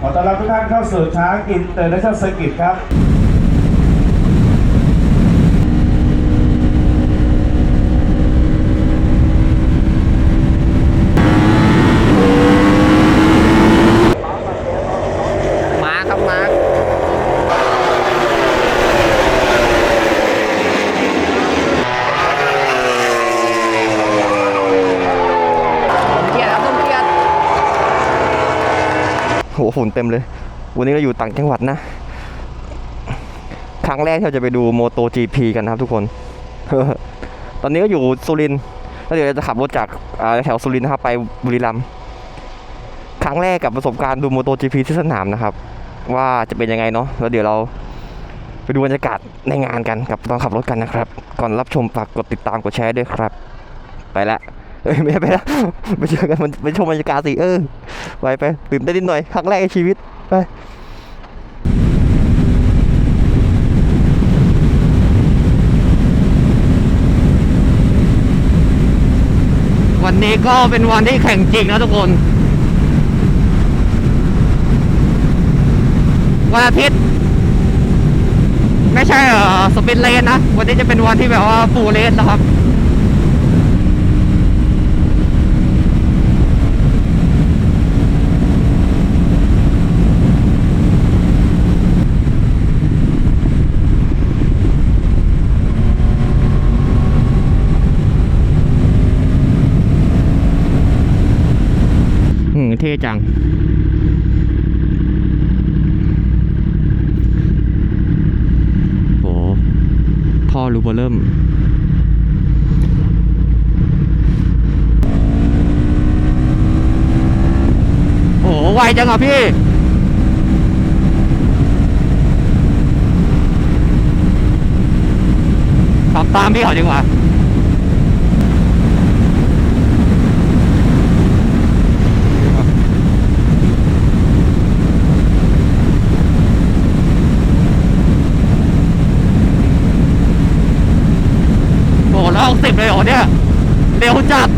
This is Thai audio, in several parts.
ขอต้อนรับทุกท่านเข้าสู่ช้างอินเตอร์เนชั่นสกิทครับ มาครับมาผมเกลียดครับผมเกลียด โห ฝุ่นเต็มเลย วันนี้เราอยู่ต่างจังหวัดนะ ครั้งแรกที่เราจะไปดูโมโต GP กันนะครับทุกคน ตอนนี้ก็อยู่สุรินทร์แล้วเดี๋ยวเราจะขับรถจากแถวสุรินทร์นะครับไปบุรีรัมย์ครั้งแรกกับประสบการณ์ดูโมโต GP ที่สนามนะครับ ว่าจะเป็นยังไงเนาะแล้วเดี๋ยวเราไปดูบรรยากาศในงานกันกับตอนขับรถกันนะครับ ก่อนรับชมฝากกดติดตามกดแชร์ด้วยครับ ไปละ เอ้ยไม่ใช่ไปและไปเจอกันมันไปชมบรรยากาศสิเออไปไปตื่นเต้นนิดหน่อยครั้งแรกในชีวิตไปวันนี้ก็เป็นวันที่แข่งจริงนะทุกคน วันอาทิตย์ ไม่ใช่เออสปินเลนนะ วันนี้จะเป็นวันที่แบบว่าฟูเลนนะครับ ท่จัง โหท่อรูเบอร์เริ่มโอ้โหไวจังอะพี่ขับตามพี่เขาดีกว่า โอ้โหแล้วหกสิบเลยเหรอเนี่ย เร็วจัด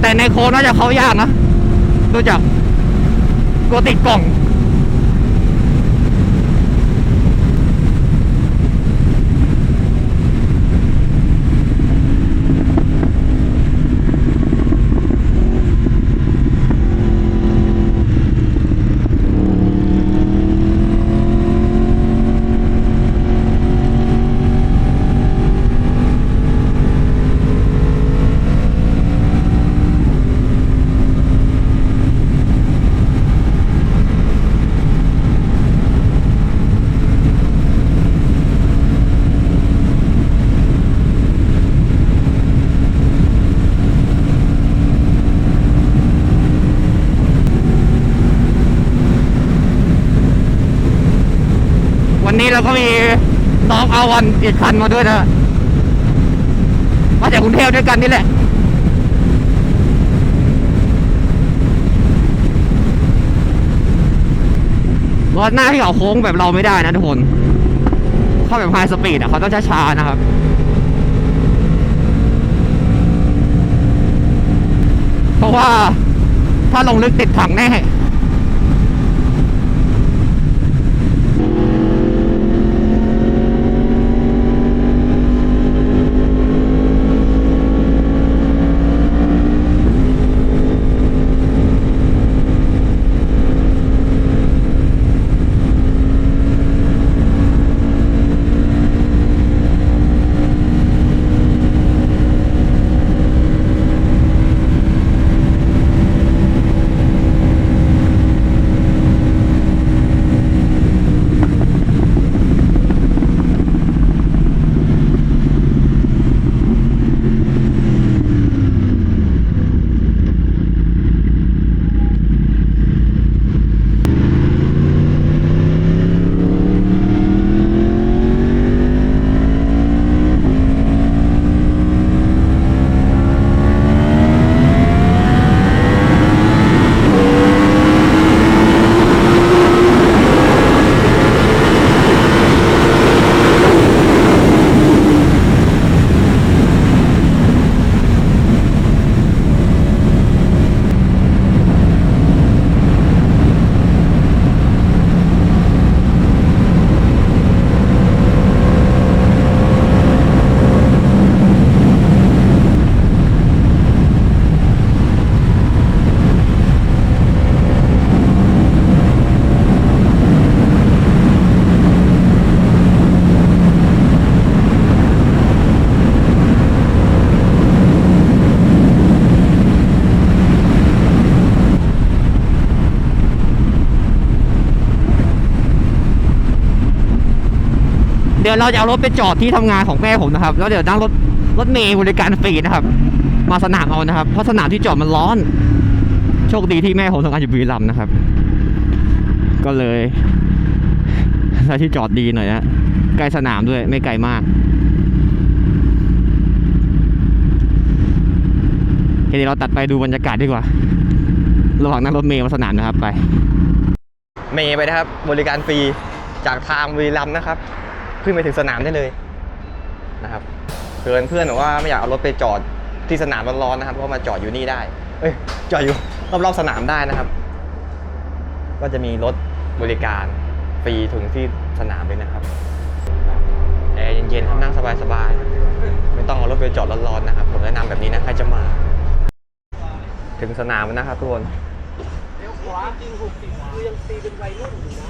แต่ ในโค้งน่าจะเข้ายากนะดูจากกลัวติดกล่อง วันนี้เราก็มีน้องอาวันอีกคันมาด้วยนะมาจากกรุงเทพด้วยกันนี่แหละรถหน้าที่เขาโค้งแบบเราไม่ได้นะทุกคน เข้าแบบไฮสปีดอะเขาต้องช้าๆนะครับเพราะว่าถ้าลงลึกติดถังแน่ เดี๋ยวเราจะเอารถไปจอดที่ทำงานของแม่ผมนะครับ แล้วเดี๋ยวนั่งรถรถเมย์บริการฟรีนะครับ มาสนามเอานะครับ เพราะสนามที่จอดมันร้อน โชคดีที่แม่ผมทำงานอยู่บุรีรัมย์นะครับ ก็เลยใช้ที่จอดดีหน่อยนะใกล้สนามด้วยไม่ไกลมากทีนี้เราตัดไปดูบรรยากาศดีกว่า ระหว่างนั่งรถเมล์มาสนามนะครับไป เมย์ไปนะครับ บริการฟรีจากทางบุรีรัมย์นะครับ ขึ้นไปถึงสนามได้เลยนะครับเพื่อนเพื่อนบอกว่าไม่อยากเอารถไปจอดที่สนามร้อนๆนะครับก็มาจอดอยู่นี่ได้เอ้ยจอดอยู่รอบๆสนามได้นะครับ ก็จะมีรถบริการฟรีถึงที่สนามเลยนะครับแอร์เย็นๆครับนั่งสบายๆไม่ต้องเอารถไปจอดร้อนๆนะครับ ผมแนะนำแบบนี้นะใครจะมา ถึงสนามนะครับทุกคนเลี้ยวขวาจร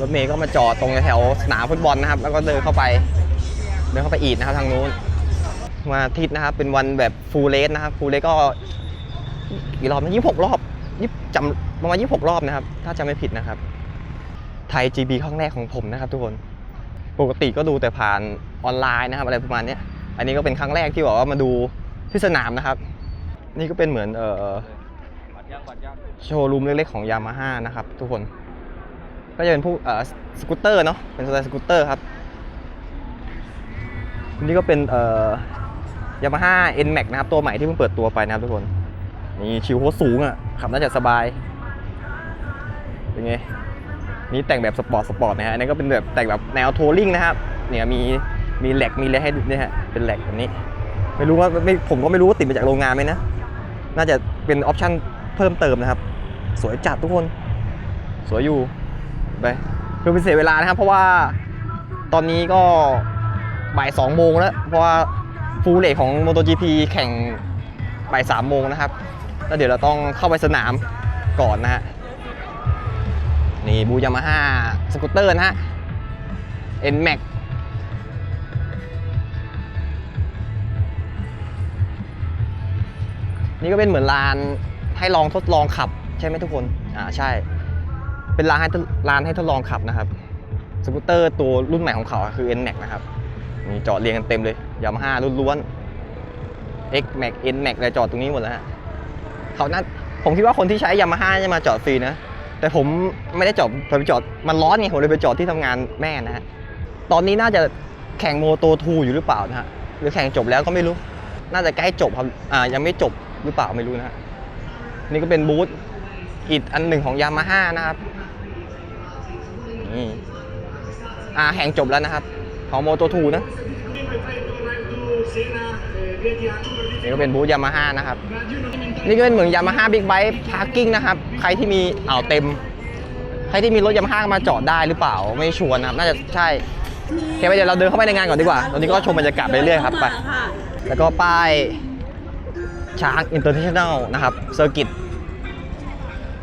รถเมย์ก็มาจอดตรงแถวสนามฟุตบอลนะครับ แล้วก็เดินเข้าไป เดินเข้าไปอีกนะครับทางนู้นมาอาทิตย์นะครับ เป็นวันแบบฟูลเลสนะครับฟูลเลสก็กี่รอบนะยี่หกรอบยี่จำประมาณยี่หกรอบนะครับ ถ้าจำไม่ผิดนะครับ ไทย GB ครั้งแรกของผมนะครับ ทุกคน ปกติก็ดูแต่ผ่านออนไลน์นะครับ อะไรประมาณนี้อันนี้ก็เป็นครั้งแรกที่บอกว่ามาดูที่สนามนะครับ นี่ก็เป็นเหมือนเอ่อโชว์รูมเล็กๆของยามาฮ่านะครับ ทุกคน ก็จะเป็นพวกเอ่อสกูตเตอร์เนาะเป็นสไตล์สกูตเตอร์ครับนี่ก็เป็นเอ่อยามาฮ่า N Max นะครับ ตัวใหม่ที่เพิ่งเปิดตัวไปนะครับทุกคน นี่ชิวโคตรสูงอะ ขับน่าจะสบาย เป็นไง นี่แต่งแบบสปอร์ตสปอร์ตนะฮะอันนี้ก็เป็นแบบแต่งแบบแนวทัวริงนะครับ เนี่ยมีมีแหลกมีอะไรให้ดูเนี่ยฮะ เป็นแหลกแบบนี้ ไม่รู้ว่าไม่ผมก็ไม่รู้ว่าติดมาจากโรงงานไหมนะ น่าจะเป็นออปชั่นเพิ่มเติมนะครับ สวยจัดทุกคน สวยอยู่ ไปเพื่อเป็นเสียเวลานะครับ เพราะว่าตอนนี้ก็บ่ายสองโมงแล้ว เพราะว่าฟูลเลทของ MotoGP แข่งบ่ายสามโมงนะครับ แล้วเดี๋ยวเราต้องเข้าไปสนามก่อนนะฮะ นี่บูยามาฮ่าสกูตเตอร์นะฮะ N Max นี่ก็เป็นเหมือนลานให้ลองทดลองขับใช่ไหมทุกคน อ่าใช่ เป็นร้านให้ทดร้านให้ทดลองขับนะครับสกูตเตอร์ตัวรุ่นใหม่ของเขาอะคือ NMAX นะครับนี่จอดเรียงกันเต็มเลยยามาฮ่าล้วน X Max N Max อะไรจอดตรงนี้หมดแล้วฮะเขาน่าผมคิดว่าคนที่ใช้ยามาฮ่าจะมาจอดฟรีนะ แต่ผมไม่ได้จอดผมไปจอดมันร้อนไงผมเลยไปจอดที่ทำงานแม่นะฮะตอนนี้น่าจะแข่งโมโตทูอยู่หรือเปล่านะฮะหรือแข่งจบแล้วก็ไม่รู้ น่าจะใกล้จบครับอ่ายังไม่จบหรือเปล่าไม่รู้นะฮะนี่ก็เป็นบูธอีกอันหนึ่งของยามาฮ่านะครับ นี่อ่าแข่งจบแล้วนะครับของโมโตทูนะนี่ก็เป็นบูธยามาฮ่านะครับ นี่ก็เป็นเหมือนยามาฮ่าบิ๊กไบค์พาร์กิ้งนะครับ ใครที่มีอ่าวเต็ม ใครที่มีรถยามาฮ่ามาจอดได้หรือเปล่า ไม่ชัวร์นะครับ น่าจะใช่โอเคไปเดี๋ยวเราเดินเข้าไปในงานก่อนดีกว่า ตอนนี้ก็ชมบรรยากาศไปเรื่อยๆครับ ไป แล้วก็ป้ายช้างอินเตอร์เนชั่นแนลนะครับเซอร์กิต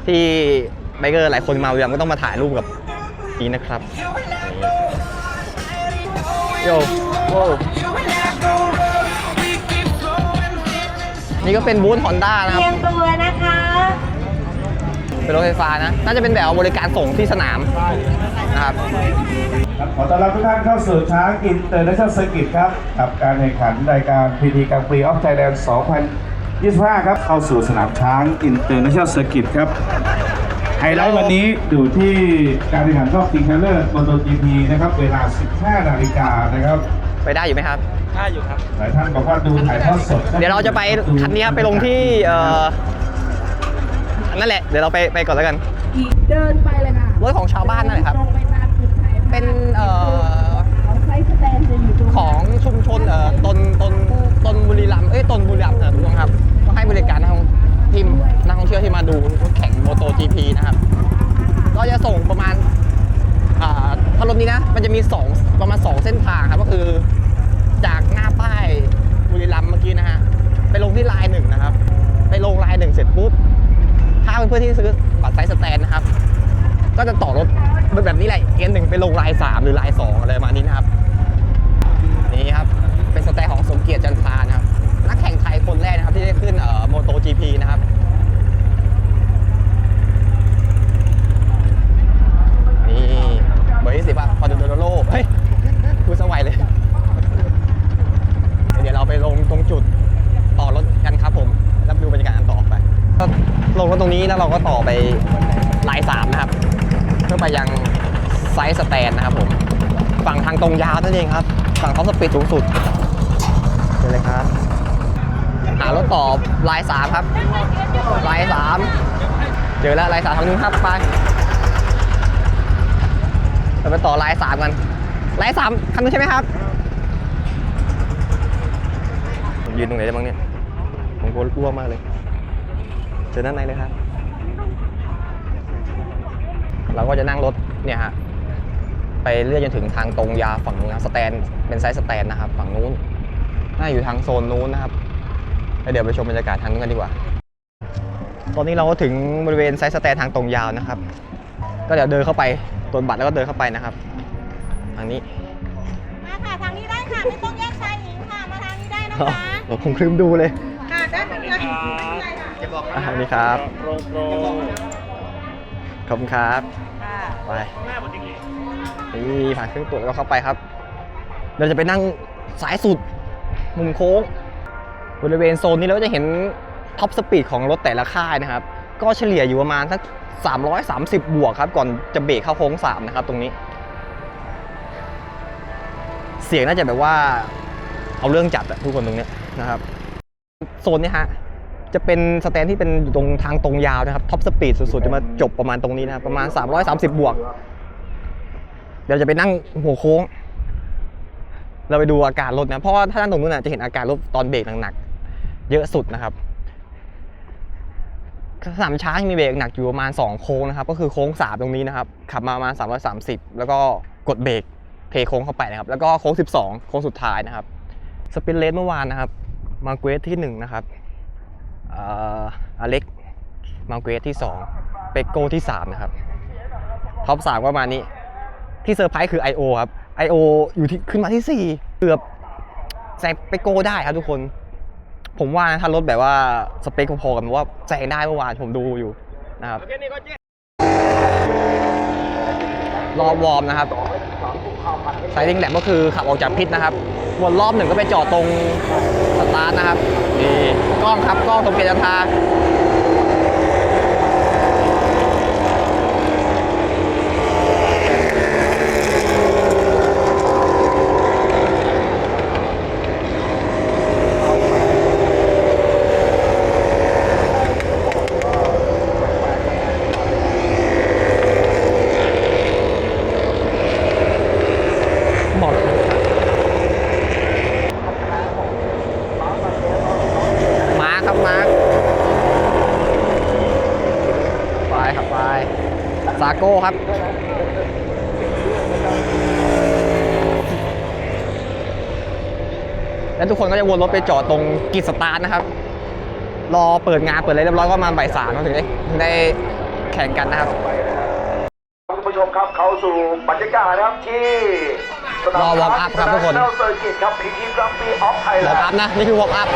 ที่ไบเกอร์หลายคนมาเวียมก็ต้องมาถ่ายรูปกับ นี้นะครับนี่โยโว้นี่ก็เป็นบูธฮอนด้านะครับเตรียมตัวนะคะ เป็นรถไฟฟ้านะ น่าจะเป็นแบบบริการส่งที่สนามนะครับครับขอต้อนรับทุกท่านเข้าสู่ช้างอินเตอร์เนชั่นแนลเซอร์กิตครับ กับการแข่งขันรายการพีทีกลางปีออฟไทยแลนด์2025 ครับ เข้าสู่สนามช้างอินเตอร์เนชั่นแนลเซอร์กิตครับ ไฮไลท์วันนี้อยู่ที่การแข่งขันรอบชิงชนะเลิศมอเตอร์จีพีนะครับ เวลา 15 นาฬิกานะครับ ไปได้อยู่ไหมครับ หลายท่านบอกว่าดูถ่ายทอดสด เดี๋ยวเราจะไปคันนี้ครับไปลงที่เอ่อนั่นแหละ เดี๋ยวเราไปไปก่อนแล้วกันอีกเดินไปเลยค่ะ รถของชาวบ้านนั่นแหละครับตรงไปตามจุดถ่ายภาพเป็นเอ่อเขาใช้สแตนจะอยู่ตรงของชุมชนเอ่อตนตน มนี้นะมันจะมีสองประมาณ 2 เส้นทางครับ ก็คือจากหน้าป้ายบุรีรัมย์เมื่อกี้นะฮะ ไปลงที่ลายหนึ่งนะครับ ไปลงลายหนึ่งเสร็จปุ๊บ ถ้าเป็นเพื่อนที่ซื้อบัตรไซส์สแตนนะครับ ก็จะต่อรถแบบนี้แหละเอ็นหนึ่งไปลงลายสามหรือลายสองอะไรประมาณนี้นะครับ นี่ครับ เป็นสแตนของสมเกียรติจันทรานะครับ นักแข่งไทยคนแรกนะครับที่ได้ขึ้นเอ่อโมโต GP นะครับ นี่เบอร์ที่สิบอะฟอร์ดูโรโลเฮ้ย รถตรงนี้แล้วเราก็ต่อไปลายสามนะครับ เพื่อไปยังไซส์สแตนนะครับผม ฝั่งทางตรงยาวนั่นเองครับ ฝั่งท็อปสปีดสูงสุดเจอเลยครับ หารถต่อลายสามครับลายสามเจอแล้วลายสามทางนู้นครับไปเราไปต่อลายสามกันลายสามคันนู้นใช่ไหมครับยืนตรงไหนได้บ้างเนี่ยผมกลัวอ้วมากเลย เจอด้านในเลยครับ เราก็จะนั่งรถเนี่ยฮะไปเรื่อยจนถึงทางตรงยาวฝั่งนู้นนะสแตนเป็นไซส์สแตนนะครับ ฝั่งนู้นน่าอยู่ทางโซนนู้นนะครับแล้วเดี๋ยวไปชมบรรยากาศทางนู้นกันดีกว่า ตอนนี้เราก็ถึงบริเวณไซส์สแตนทางตรงยาวนะครับ ก็เดี๋ยวเดินเข้าไปตรวจบัตรแล้วก็เดินเข้าไปนะครับ ทางนี้มาค่ะทางนี้ได้ค่ะไม่ต้องแยกชายหญิงค่ะมาทางนี้ได้นะคะผมคงลืมดูเลยค่ะได้เหมือนกันอะนี่ครับ ขอบคุณครับ ค่ะไปนี่ผ่านเครื่องตรวจแล้วก็เข้าไปครับ เราจะไปนั่งสายสุด มุมโค้ง บริเวณโซนนี้เราก็จะเห็นท็อปสปีดของรถแต่ละค่ายนะครับ ก็เฉลี่ยอยู่ประมาณสัก 330 บวกครับ ก่อนจะเบรกเข้าโค้ง 3 นะครับตรงนี้ เสียงน่าจะแบบว่าเอาเรื่องจัดอะทุกคนตรงเนี้ยนะครับ โซนเนี้ยฮะ จะเป็นสแตนที่เป็นอยู่ตรงทางตรงยาวนะครับท็อปสปีดสุดๆ จะมาจบประมาณตรงนี้นะครับประมาณ 330 บวก เดี๋ยวจะไปนั่งหัวโค้ง เราไปดูอาการรถนะ เพราะว่าถ้านั่งตรงนู้นนะจะเห็นอาการรถตอนเบรกหนักๆ เยอะสุดนะครับสามช้างมีเบรกหนักอยู่ประมาณ 2 โค้งนะครับ ก็คือโค้ง3ตรงนี้นะครับ ขับมาประมาณ 330 แล้วก็กดเบรกเทโค้งเข้าไปนะครับ แล้วก็โค้ง 12 โค้งสุดท้ายนะครับสปินเลสเมื่อวานนะครับ มาเกรสที่ 1 นะครับ อเล็กมาเกสที่ 2 เปกโกที่ 3 นะครับ ท็อป 3 ประมาณนี้ ที่เซอร์ไพรส์คือ I.O. ครับ I.O. อยู่ที่ขึ้นมาที่ 4 เกือบแซงเปกโกได้ครับทุกคน ผมว่านะถ้ารถแบบว่าสเปคพอๆกันว่าแซงได้เมื่อวานผมดูอยู่นะครับรอบวอร์มนะครับไซดิ้งแลบก็คือขับออกจากพิษนะครับวนรอบหนึ่งก็ไปจอดตรงสตาร์ทนะครับนี่ กล้องครับกล้องตรงเกียร์จันทาหมดมาครับมา ไปครับไปซาโก้ครับ แล้วทุกคนก็จะวนรถไปจอดตรงกิจสตาร์ทนะครับ รอเปิดงานเปิดอะไรเรียบร้อยก็ประมาณบ่ายสามถึงได้ถึงได้แข่งกันนะครับคุณผู้ชมครับเข้าสู่บรรยากาศนะครับที่สนามรอ warm up ครับทุกคนเซอร์กิตครับพีทีกรัมปีออฟไทยวอแลร์มอันพด์นะ นี่คือวอร์มอัพ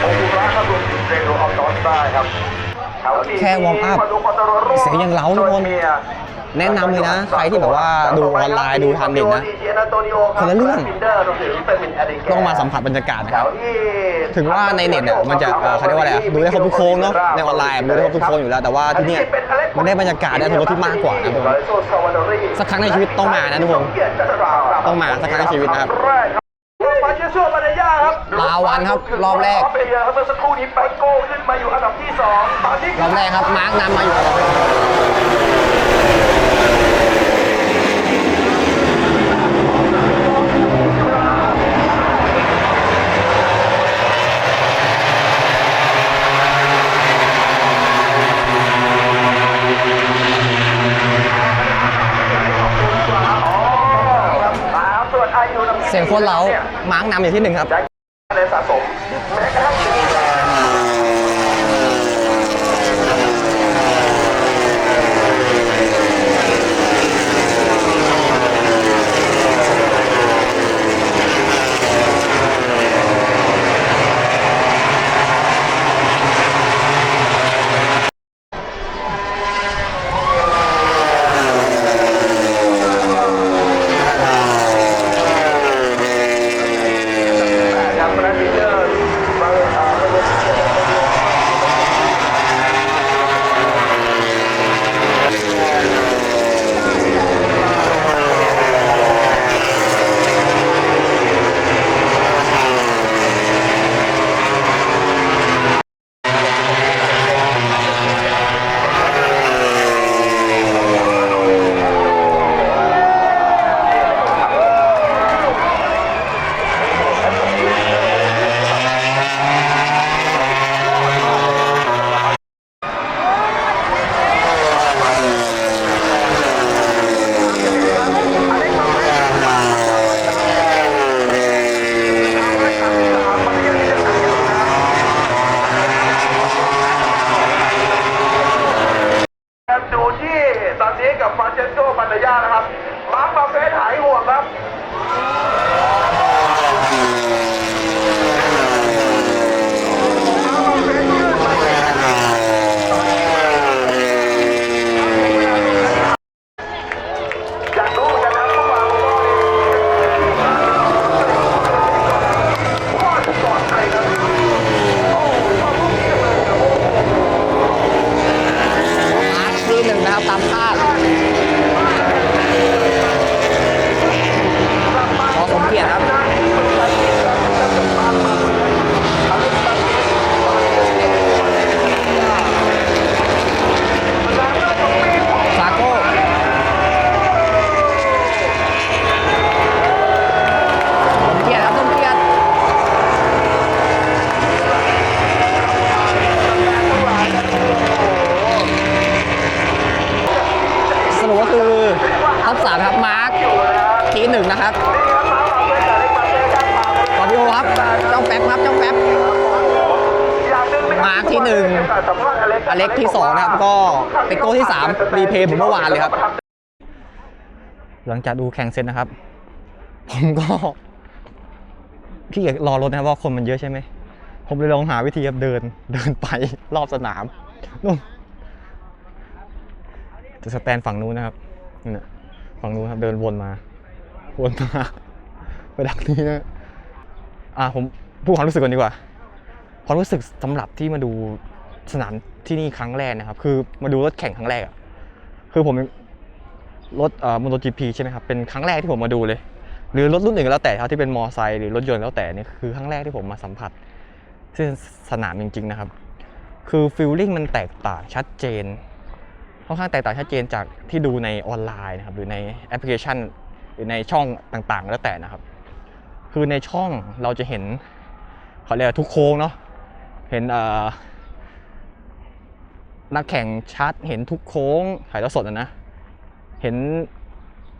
โอคุระครับรวมถึงเรโดออฟดอนได้ครับ ถนี้แค่ warm up เสียงยังเล้าทุกคนแนะนำเลยนะ ใครที่แบบว่าดูออนไลน์ดูทางเน็ตนะคนละเรื่องต้องมาสัมผัสบรรยากาศนะครับ ถึงว่าในเน็ตเนี่ยมันจะเขาเรียกว่าอะไรดูได้ครบทุกโค้งเนาะในออนไลน์ดูได้ครบทุกโค้งอยู่แล้ว แต่ว่าที่เนี่ยมันได้บรรยากาศได้ทุกที่มากกว่านะทุกคนสักครั้งในชีวิตต้องมานะทุกคนต้องมาสักครั้งในชีวิตนะครับาเชซัวมาเนย่าครับลาวันครับรอบแรกเมื่อสักครู่นี้ไปโก้ขึ้นมาอยู่อันดับที่สองตอนนี้รอบแรกครับมาร์กนำมาอยู่ เสียงโคนเล้ามาร์กนำอยู่ที่หนึ่งครับคะแนนสะสม ชสโกปันยานะครับมาร์คมาเฟสหายห่วงครับ อยากรู้เหมือนกันนะพวกเราว่าจะปลอดภัยนะ มาร์คที่หนึ่งนะครับตามคาดขอสมเกียรติครับ ซาโก้สมเกียรติครับสมเกียรติสรุปก็คือท็อปสามครับ มาร์คทีหนึ่งนะครับกอบิโอครับ เจ้าแป๊บครับ เจ้าแป๊บ มาร์คที่หนึ่งอเล็ กที่สองนะครับก็เป็นโก้ที่สามรีเพย์เหมือนเมื่อวานเลยครับ หลังจากดูแข่งเสร็จนะครับ ผมก็ขี้เกียจรอรถนะครับว่าคนมันเยอะใช่ไหมผมเลยลองหาวิธีเดินเดินไปรอบสนามนู่นจะสแตนฝั่งนู้นนะครับนั่นะฝั่งนู้นครับเดินวนมา วนมาไปดักนี้นะอ่าผมพูดความรู้สึกก่อนดีกว่าความรู้สึกสำหรับที่มาดูสนาม ที่นี่ครั้งแรกนะครับ คือมาดูรถแข่งครั้งแรกอะคือผมรถเอ่อมอเตอร์จีพีใช่ไหมครับ เป็นครั้งแรกที่ผมมาดูเลย หรือรถรุ่นอื่นก็แล้วแต่ครับที่เป็นมอไซค์หรือรถยนต์แล้วแต่นี่คือครั้งแรกที่ผมมาสัมผัสซึ่สนามจริง ๆ นะครับ คือฟิลลิ่งมันแตกต่างชัดเจนค่อนข้างแตกต่างชัดเจนจากที่ดูในออนไลน์นะครับหรือในแอปพลิเคชัน หรือในช่องต่างๆ แล้วแต่นะครับ คือในช่องเราจะเห็นเขาเรียกทุกโค้งเนาะเห็นเอ่อ นักแข่งชัดเห็นทุกโค้งถ่ายทอดสดอะนะ เห็น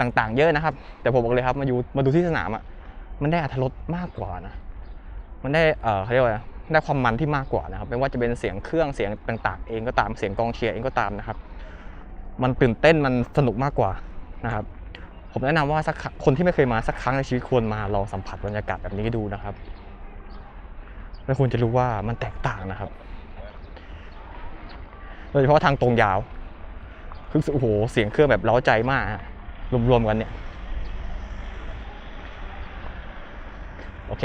ต่างๆ เยอะนะครับ แต่ผมบอกเลยครับมาอยู่มาดูที่สนามอะมันได้อรรถรสมากกว่านะ มันได้เออเขาเรียกว่าได้ความมันที่มากกว่านะครับไม่ว่าจะเป็นเสียงเครื่องเสียงต่างๆ เองก็ตามเสียงกองเชียร์เองก็ตามนะครับ มันตื่นเต้นมันสนุกมากกว่านะครับ ผมแนะนำว่าสักครั้งคนที่ไม่เคยมาสักครั้งในชีวิตควรมาลองสัมผัสบรรยากาศแบบนี้ดูนะครับ แล้วคุณจะรู้ว่ามันแตกต่างนะครับ โดยเฉพาะทางตรงยาวคือโอ้โหเสียงเครื่องแบบเล้าใจมากฮะรวมๆกันเนี่ย โอเค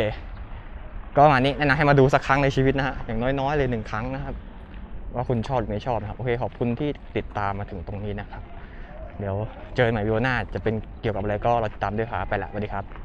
ก็ประมาณนี้แนะนำให้มาดูสักครั้งในชีวิตนะฮะอย่างน้อยๆเลยหนึ่งครั้งนะครับ ว่าคุณชอบหรือไม่ชอบนะครับ โอเคขอบคุณที่ติดตามมาถึงตรงนี้นะครับ เดี๋ยวเจอใหม่วิดีโอหน้าจะเป็นเกี่ยวกับอะไรก็เราติดตามด้วยครับไปละสวัสดีครับ